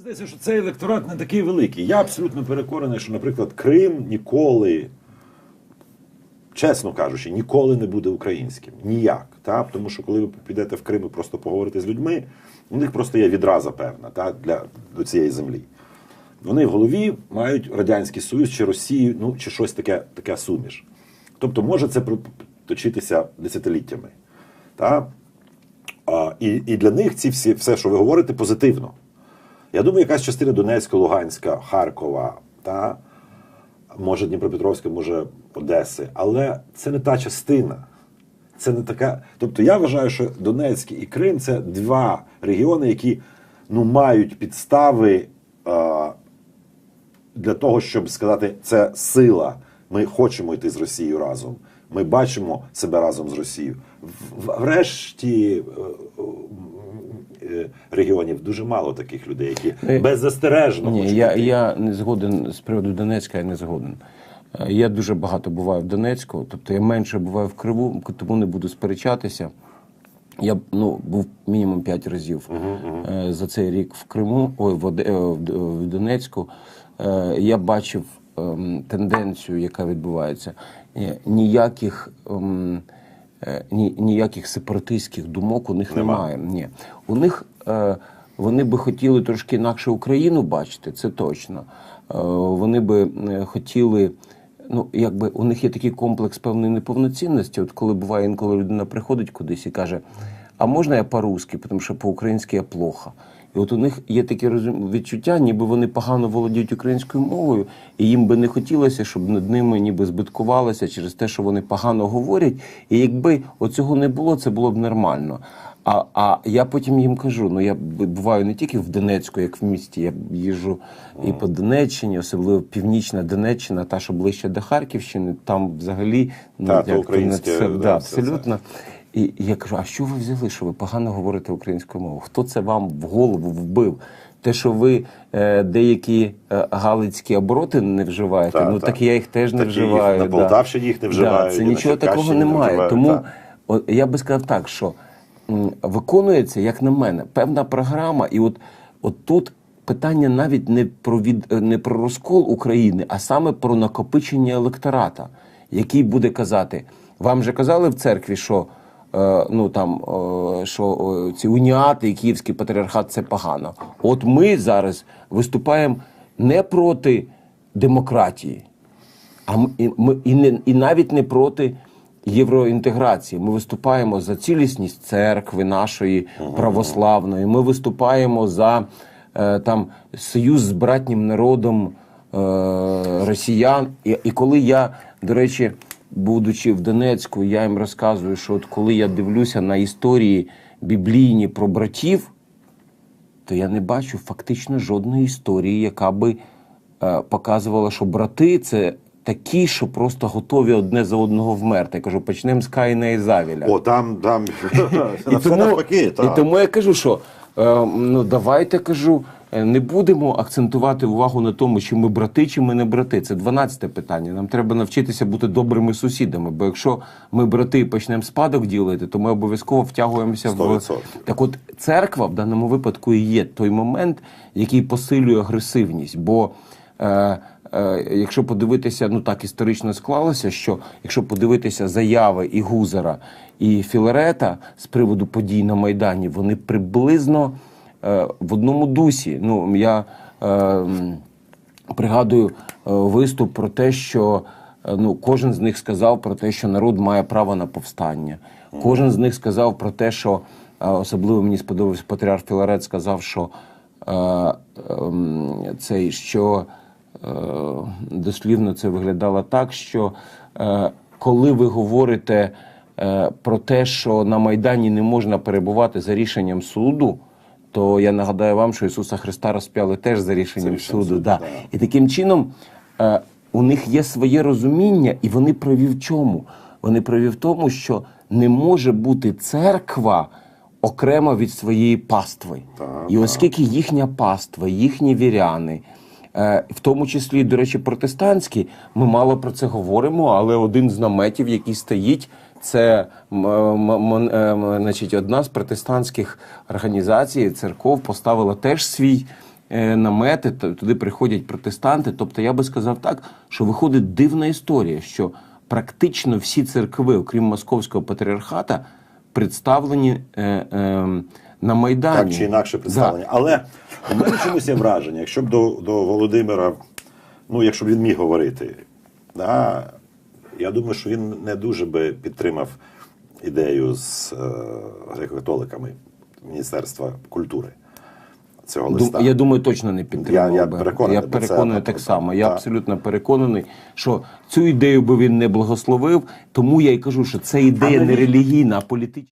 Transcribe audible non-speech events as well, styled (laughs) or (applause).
Здається, що цей електорат не такий великий. Я абсолютно переконаний, що, наприклад, Крим ніколи, чесно кажучи, ніколи не буде українським. Ніяк. Та? Тому що коли ви підете в Крим і просто поговорите з людьми, у них просто є відраза певна та? Для, до цієї землі. Вони в голові мають Радянський Союз чи Росію, ну чи щось таке, таке суміш. Тобто може це точитися десятиліттями. Та? А, і, і для них ці всі, все, що ви говорите, позитивно. Я думаю, якась частина Донецька, Луганська, Харкова, та, може Дніпропетровська, може Одеси, але це не та частина. Це не така. Тобто я вважаю, що Донецький і Крим це два регіони, які ну, мають підстави е, для того, щоб сказати, це сила. Ми хочемо йти з Росією разом. Ми бачимо себе разом з Росією. Врешті е, регіонів дуже мало таких людей, які Е, беззастережно Ні, я, я не згоден з приводу Донецька, я не згоден. Е, Я дуже багато буваю в Донецьку, тобто я менше буваю в Криву, тому не буду сперечатися. Я ну, був мінімум п'ять разів е, за цей рік в Криму, ой, в, Оде- е, в Донецьку. Е, Я бачив ем, тенденцію, яка відбувається. Е, Ніяких, ем, е, ні, ніяких сепаратистських думок у них Нема. немає. Ні. У них е, вони би хотіли трошки інакше Україну бачити, це точно. Е, вони би е, хотіли. Ну, якби у них є такий комплекс певної неповноцінності. От коли буває інколи людина приходить кудись і каже: А можна я по-русски, тому що по-українськи я плохо. І от у них є таке відчуття, ніби вони погано володіють українською мовою, і їм би не хотілося, щоб над ними ніби збиткувалося через те, що вони погано говорять. І якби оцього не було, це було б нормально. А, а я потім їм кажу: ну я буваю не тільки в Донецьку, як в місті, я їжджу і по Донеччині, особливо північна Донеччина, та що ближче до Харківщини, там взагалі ну, Та, як українське, це, да, да, це- І я кажу: а що ви взяли, що ви погано говорите українською мовою? Хто це вам в голову вбив? Те, що ви е, деякі е, галицькі обороти не вживаєте, Та, ну та. так я їх теж не Так і вживаю. на да. Полтавщині їх не вживають, Да, це нічого такого Черкащині не немає. Тому та. От я би сказав так, що м, виконується, як на мене, певна програма, і от, от тут питання навіть не про від е, не про розкол України, а саме про накопичення електората, який буде казати: вам же казали в церкві, що. Е, Ну там е, що е, ці уніати і київський патріархат це погано. От ми зараз виступаємо не проти демократії, а ми, і, не, і навіть не проти євроінтеграції. Ми виступаємо за цілісність церкви нашої православної. Ми виступаємо за там союз з братнім народом росіян. І, і коли я, до речі, будучи в Донецьку, я їм розказую, що от коли я дивлюся на історії біблійні про братів, то я не бачу фактично жодної історії, яка би е, показувала, що брати це такі, що просто готові одне за одного вмерти. Я кажу, почнемо з Каїна і Завіля. О, там, там і, (laughs) все навпаки. і тому я кажу, що е, ну давайте кажу, не будемо акцентувати увагу на тому, чи ми брати, чи ми не брати. Це 12-те питання. Нам треба навчитися бути добрими сусідами. Бо якщо ми брати і почнемо спадок ділити, то ми обов'язково втягуємося в 100%. так. От церква в даному випадку і є той момент, який посилює агресивність. Бо е, е, якщо подивитися, ну так історично склалося, що якщо подивитися заяви і Гузера, і Філарета з приводу подій на Майдані, вони приблизно е, в одному дусі. Ну я е, пригадую е, виступ про те, що е, ну, кожен з них сказав про те, що народ має право на повстання. Кожен з них сказав про те, що е, особливо мені сподобався патріарх Філарет, сказав, що е, ем, цей що е, дослівно це виглядало так, що е, коли ви говорите е, про те, що на Майдані не можна перебувати за рішенням суду, то я нагадаю вам, що Ісуса Христа розп'яли теж за рішенням суду. суду, да. да. І таким чином е, у них є своє розуміння, і вони праві в чому? Вони праві в тому, що не може бути церква окремо від своєї пастви. Так, і оскільки їхня паства, їхні віряни. е, В тому числі, до речі, протестантські, ми мало про це говоримо, але один з наметів, який стоїть, це е, значить, одна з протестантських організацій, церков, поставила теж свій е, намети, туди приходять протестанти. Тобто, я би сказав так, що виходить дивна історія, що практично всі церкви, окрім московського патріархата, представлені е, на Майдані. Так чи інакше представлення. Але у мене чомусь є враження, якщо б до, до Володимира, ну якщо б він міг говорити, да, я думаю, що він не дуже би підтримав ідею з е, греко-католиками Міністерства культури цього Дум- листа. Я думаю, точно не підтримав. Я- я переконаний, я переконаний це так само. Я абсолютно переконаний, що цю ідею би він не благословив. Тому я й кажу, що це ідея А не релігійна, а політична.